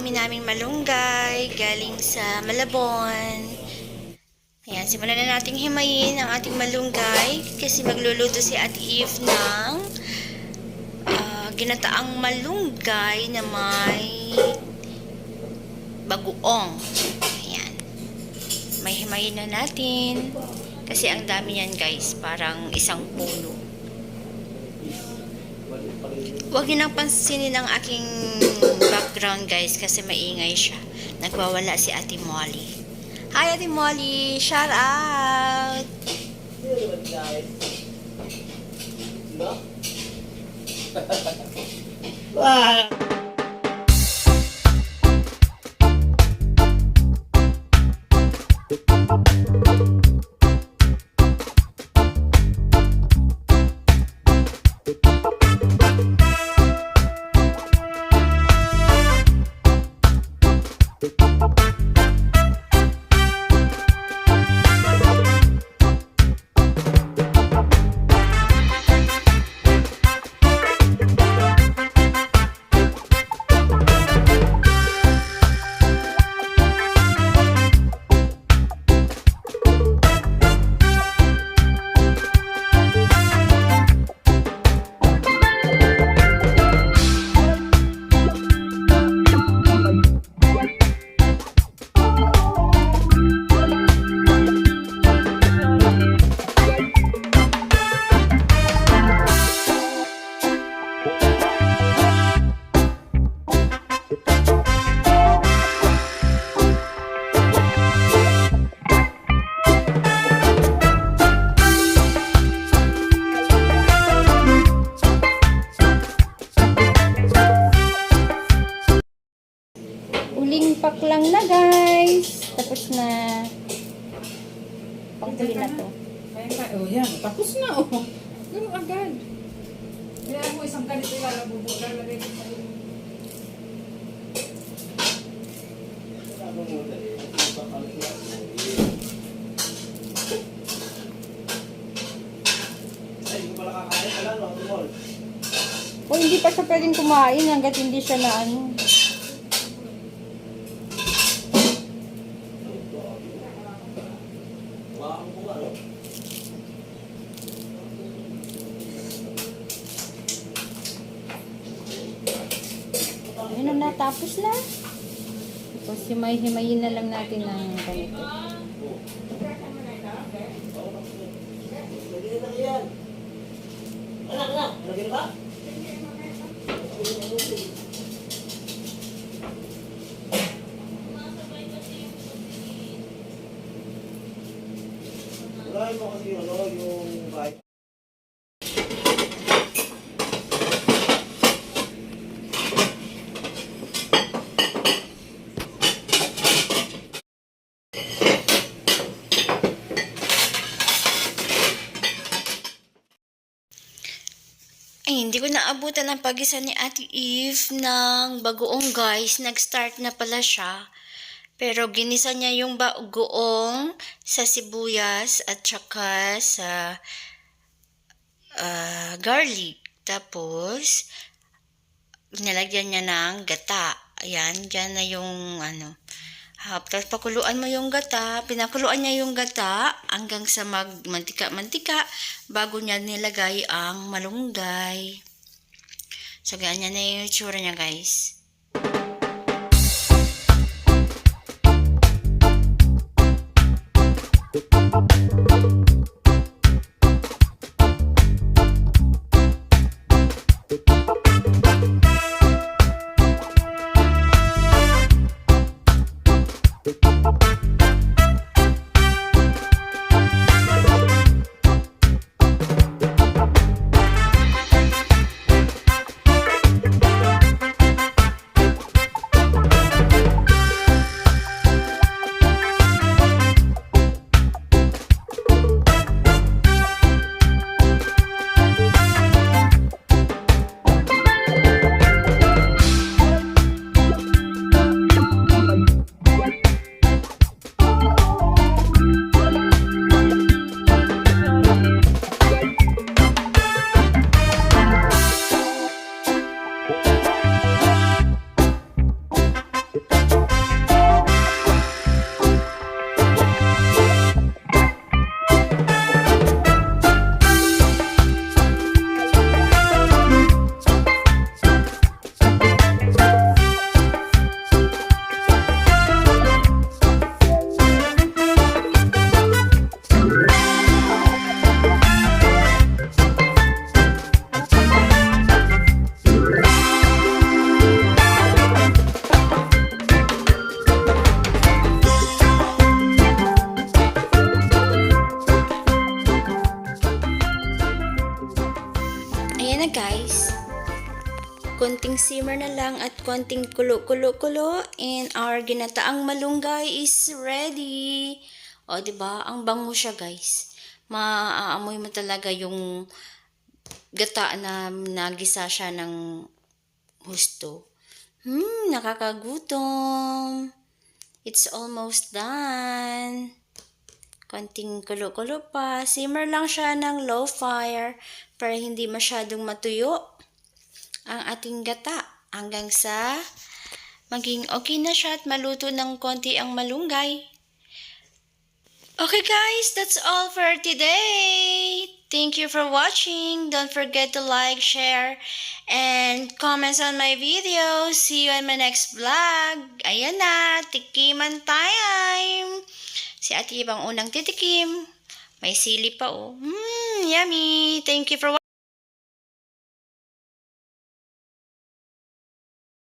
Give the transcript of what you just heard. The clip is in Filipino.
dami naming malunggay galing sa Malabon. Ayan, simulan na nating himayin ang ating malunggay kasi magluluto si Ate Eve ng ah, ginataang malunggay na may bagoong. Ayan. May himayin na natin kasi ang dami yan guys, parang isang puno. Huwag niyo nang pansinin ang aking background guys kasi maingay siya. Nagwawala si Ate Molly. Hi Ate Molly! Shout out! Uling Panghuli na to. Kaya ka, oh yan, tapos na oh. Ganun agad. Kaya mo isang ganito yung lalabubo, lalagay ko sa iyo. O hindi pa siya pwedeng kumain hanggat hindi siya na ano. Ayun na natapos na. Tapos himay-himayin na lang natin ng ganito. Wala mo kasi ano, yung hindi ko naabutan ang pagisa ni Ate Eve ng bagoong guys. Nag-start na pala siya. Pero ginisa niya yung bagoong sa sibuyas at saka sa ah, garlic. Tapos, nilagyan niya ng gata. Ayan, dyan na yung ano. Tapos pakuluan mo yung gata. Pinakuluan niya yung gata hanggang sa magmantika-mantika bago niya nilagay ang malunggay. So, ganyan na yung itsura niya, guys. Konting simmer na lang at konting kulo-kulo-kulo and our ginataang malunggay is ready. O, ba? Ang bango siya, guys. Maaamoy mo talaga yung gata na nagisa siya ng husto. Hmm, nakakagutom. It's almost done. Konting kulo-kulo pa. Simmer lang siya ng low fire para hindi masyadong matuyo ang ating gata hanggang sa maging okay na siya at maluto ng konti ang malunggay. Okay guys, that's all for today. Thank you for watching. Don't forget to like, share, and comments on my videos. See you in my next vlog. Ayan na, tikiman time. Si Ate Ibang unang titikim. May sili pa oh. Mmm, yummy. Thank you for watching.